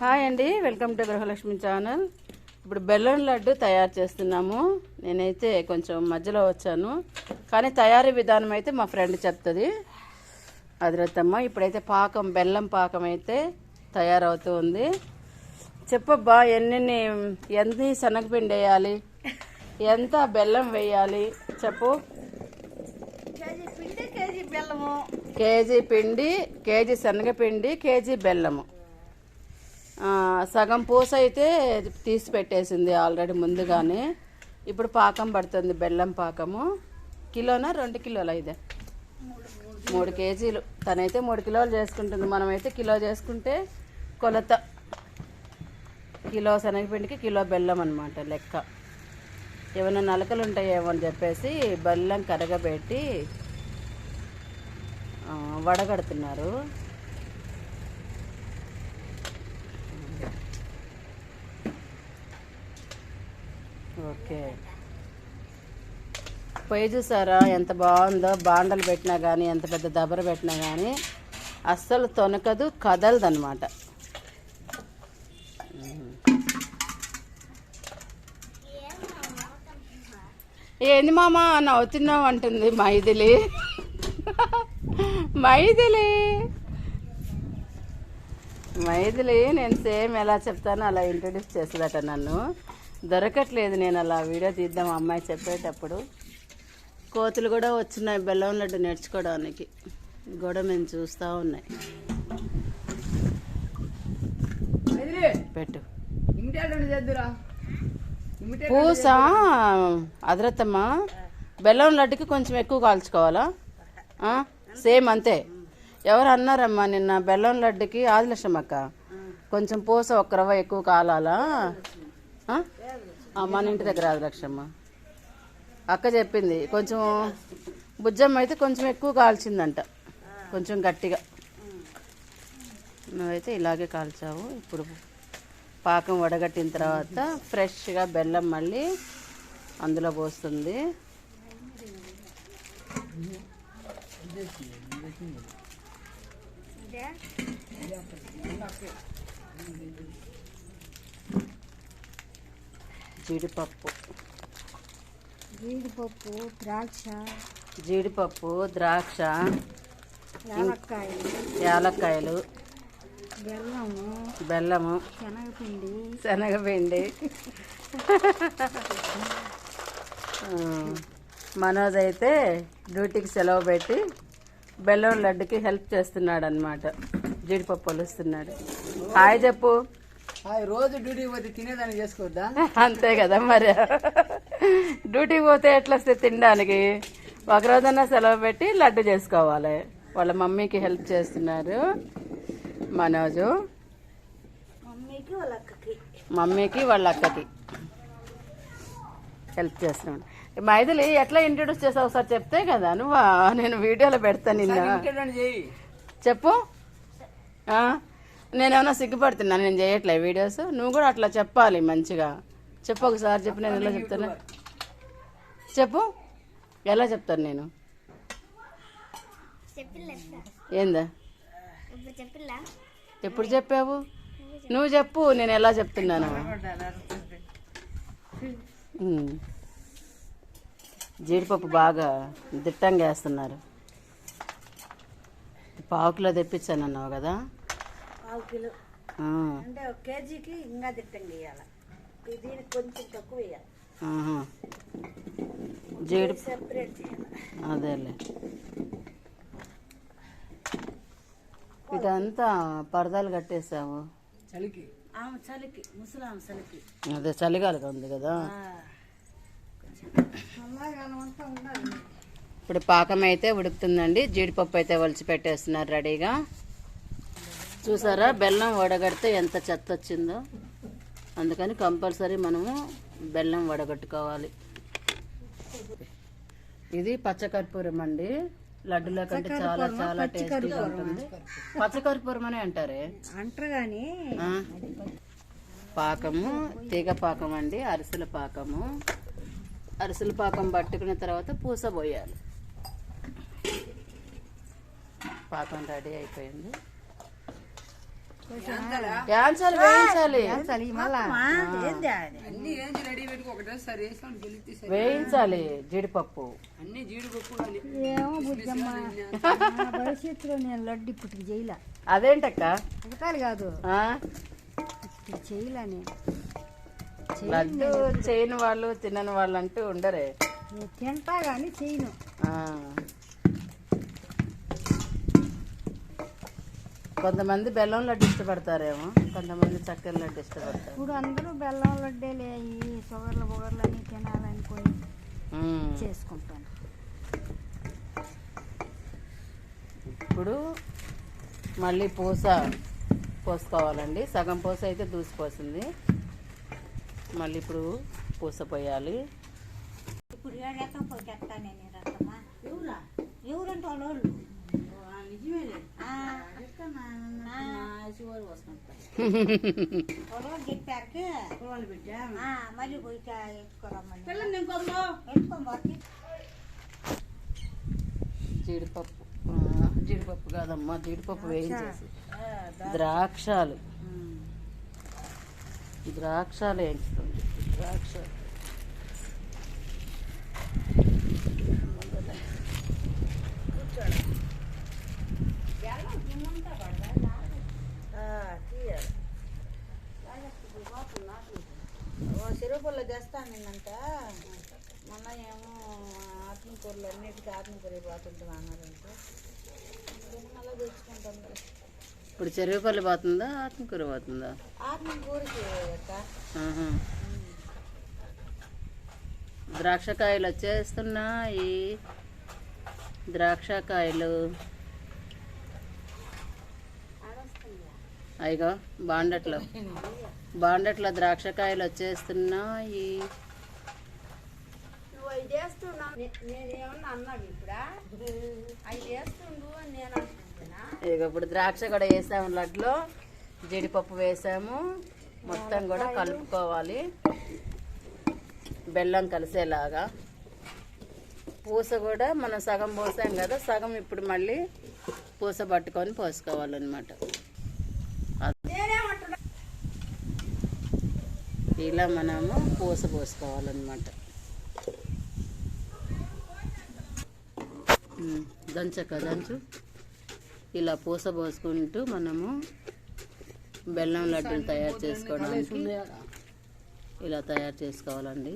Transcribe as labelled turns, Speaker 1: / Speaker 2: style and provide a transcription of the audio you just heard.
Speaker 1: Hi అండి welcome to Gruhalakshmi channel. ఇప్పుడు బెల్లం లడ్డు తయారు చేస్తున్నాము. నేనైతే కొంచెం మధ్యలో వచ్చాను. కానీ తయారీ విధానం అయితే మా ఫ్రెండ్ చెప్తుంది. అదిరత్తమ్మ ఇప్పుడైతే పాకం బెల్లం పాకం అయితే తయారవుతూ ఉంది. చెప్పబ్బా ఎన్ని ఎన్ని శనగపిండి వేయాలి? ఎంత బెల్లం వేయాలి? చెప్పు.
Speaker 2: కేజీ పిండి కేజీ బెల్లము.
Speaker 1: కేజీ పిండి కేజీ శనగపిండి కేజీ బెల్లము. సగం పూస అయితే తీసి పెట్టేసింది ఆల్రెడీ ముందుగానే. ఇప్పుడు పాకం పడుతుంది బెల్లం పాకము. కిలోనా రెండు కిలోలు అయితే మూడు కేజీలు. తనైతే మూడు కిలోలు చేసుకుంటుంది. మనమైతే కిలో చేసుకుంటే కొలత. కిలో శనగపిండికి కిలో బెల్లం అనమాట లెక్క. ఏమైనా నలకలు ఉంటాయేమో అని చెప్పేసి బెల్లం కరగబెట్టి వడగడుతున్నారు. పొయ్యి చూసారా ఎంత బాగుందో బాండలు పెట్టినా కానీ ఎంత పెద్ద దబర పెట్టినా కానీ అస్సలు తొనకదు కదలదనమాట ఏంది మామ నవ్వుతున్నావు అంటుంది మైథిలి. మైథిలి. మైథిలి నేను సేమ్ ఎలా చెప్తానో అలా ఇంట్రడ్యూస్ చేసేదట నన్ను. దొరకట్లేదు నేను అలా వీడియో తీద్దాం అమ్మాయి చెప్పేటప్పుడు. కోతులు కూడా వచ్చినాయి బెల్లం లడ్డు నేర్చుకోవడానికి. కూడా మేము చూస్తూ ఉన్నాయి. పెట్టు. పూస? అదరత్తమ్మా? బెల్లం లడ్డుకి కొంచెం ఎక్కువ కాల్చుకోవాలా? సేమ్ అంతే. ఎవరు అన్నారమ్మా నిన్న బెల్లం లడ్డుకి ఆదిలక్ష్మక్క కొంచెం పూస ఒక్క రవ్వ ఎక్కువ కాలాలా? మన ఇంటి దగ్గర ఆదిలక్ష్మ అక్క చెప్పింది కొంచెం బుజ్జమ్మ అయితే కొంచెం ఎక్కువ కాల్చిందంట. కొంచెం గట్టిగా. నువ్వైతే ఇలాగే కాల్చావు ఇప్పుడు పాకం వడగట్టిన తర్వాత ఫ్రెష్గా బెల్లం మళ్ళీ అందులో పోస్తుంది. జీడిపప్పు.
Speaker 2: జీడిపప్పు ద్రాక్ష.
Speaker 1: జీడిపప్పు ద్రాక్ష
Speaker 2: యాలక్కాయలు.
Speaker 1: యాలక్కాయలు
Speaker 2: బెల్లము
Speaker 1: బెల్లము
Speaker 2: శనగపిండి.
Speaker 1: శనగపిండి. మనోజ్ అయితే డ్యూటీకి సెలవు పెట్టి బెల్లం లడ్డుకి హెల్ప్ చేస్తున్నాడు అనమాట జీడిపప్పు వలుస్తున్నాడు హాయ్ చెప్పు.
Speaker 3: రోజు డ్యూటీ పోతే తినేదాన్ని చేసుకోవద్దా?
Speaker 1: అంతే కదా మరి. డ్యూటీకి పోతే ఎట్లా వస్తే తినడానికి? ఒక రోజన్నా సెలవు పెట్టి లడ్డు చేసుకోవాలి. వాళ్ళ మమ్మీకి హెల్ప్ చేస్తున్నారు మనోజు.
Speaker 2: మమ్మీకి వాళ్ళ అక్కకి.
Speaker 1: మమ్మీకి వాళ్ళ అక్కకి హెల్ప్ చేస్తున్నాడు. మైథిలి ఎట్లా ఇంట్రొడ్యూస్ చేసావు ఒకసారి చెప్తే కదా? నువ్వా? నేను వీడియోలో పెడతాను నిన్న. చెప్పు? నేనేమన్నా సిగ్గుపడుతున్నా? నేను చేయట్లే వీడియోస్. నువ్వు కూడా అట్లా చెప్పాలి మంచిగా. చెప్పు ఒకసారి చెప్పు నేను ఎలా చెప్తాను? చెప్పు. ఎలా చెప్తాను నేను? ఏందా? ఎప్పుడు చెప్పావు? నువ్వు చెప్పు నేను ఎలా చెప్తున్నాను. జీడిపప్పు బాగా దిట్టంగా వేస్తున్నారు. పావు కిలో తెప్పించాను అన్నావు కదా?
Speaker 2: పావు కిలో.
Speaker 1: ఆ,
Speaker 2: అంటే ఒక కేజీకి ఇంకా దిట్టంగా వేయాలి? దీనికి కొంచెం తక్కువ వేయాలి.
Speaker 1: ఆహా. జీడి
Speaker 2: సెపరేట్ చేయాలి.
Speaker 1: అదేలే. ఇదంతా పరదాలు కట్టేసావు
Speaker 3: చలికి.
Speaker 2: ఆమె చలికి. ముసలామె చలికి.
Speaker 1: అదే చలిగాలిగా ఉంది కదా. ఇప్పుడు పాకం అయితే ఉడుకుతుందండి. జీడిపప్పు అయితే ఒలిచి పెట్టేస్తున్నారు రెడీగా. చూసారా? బెల్లం వడగడితే ఎంత చెత్త వచ్చిందో. అందుకని కంపల్సరీ మనము బెల్లం వడగట్టుకోవాలి. ఇది పచ్చకర్పూరం అండి. లడ్డులో కంటే చాలా చాలా టేస్టీగా ఉంటుంది. పచ్చకర్పూరం అని అంటారే
Speaker 2: అంటారు కానీ.
Speaker 1: పాకము తీగ పాకం అండి అరిసెల పాకము. అరిసెల పాకం పట్టుకున్న తర్వాత పూస పోయాలి. పాకం రెడీ అయిపోయింది.
Speaker 3: సరి
Speaker 1: వేయించాలి. జీడిపప్పు.
Speaker 3: అన్ని జీడిపప్పు
Speaker 2: ఏమో భవిష్యత్తులో నేను లడ్డు ఇప్పటికి చేయలే.
Speaker 1: అదేంటక్క?
Speaker 2: ఒకటాలు కాదు. చేయలే నేను.
Speaker 1: లడ్డు చేయని వాళ్ళు తినని వాళ్ళు అంటూ ఉండరే.
Speaker 2: తింటా కానీ చేయను.
Speaker 1: కొంతమంది బెల్లం లడ్డు ఇష్టపడతారేమో కొంతమంది చక్కెర లడ్డు ఇష్టపడతారు.
Speaker 2: ఇప్పుడు అందరూ బెల్లం లడ్డేలే ఈ షుగర్లు బుగర్లు అన్నీ తినాలనుకొని. చేసుకుంటాను
Speaker 1: ఇప్పుడు మళ్ళీ పూస పోసుకోవాలండి. సగం పూస అయితే దూసిపోసింది మళ్ళీ ఇప్పుడు పూస పోయాలి.
Speaker 2: ఇప్పుడు ఏడు రకం రకమా? ఎవరా? ఎవరంటే వాళ్ళు పొలం చెప్పాక ఆ, మళ్ళీ పోయి ఎత్తుకోరమ్మని ఎత్తుకోబోతే
Speaker 1: జీడిపప్పు జీడిపప్పు కాదమ్మా జీడిపప్పు వేయించేసి. ద్రాక్షాలు. ద్రాక్షాలు వేయించుకోండి. ద్రాక్ష
Speaker 2: సిరుపుల్లో తెస్తాను నేనంట మొన్న ఏమో ఆత్మకూరలు అన్నిటికీ ఆత్మకూర పోతుంటాం అన్నారంటే. మళ్ళీ తెచ్చుకుంటాం.
Speaker 1: ఇప్పుడు చెరువుపల్లి పోతుందా ఆత్మకూర పోతుందా?
Speaker 2: ఆత్మకూరకి.
Speaker 1: ద్రాక్షకాయలు వచ్చేస్తున్నాయి. ద్రాక్షకాయలు. అయ్యో బాండట్లో. బాండట్లో ద్రాక్షకాయలు వచ్చేస్తున్నాయి. ఇక ఇప్పుడు? ద్రాక్ష కూడా వేసాము లడ్లో జీడిపప్పు వేసాము. మొత్తం కూడా కలుపుకోవాలి. బెల్లం కలిసేలాగా. పూస కూడా మనం సగం పోసాం కదా సగం ఇప్పుడు మళ్ళీ పూస పట్టుకొని పోసుకోవాలన్నమాట. ఇలా మనము పూస పోసుకోవాలన్నమాట. దంచక దంచు. ఇలా పూస పోసుకుంటూ మనము బెల్లం లడ్డూలు తయారు చేసుకోవడానికి ఇలా తయారు చేసుకోవాలండి.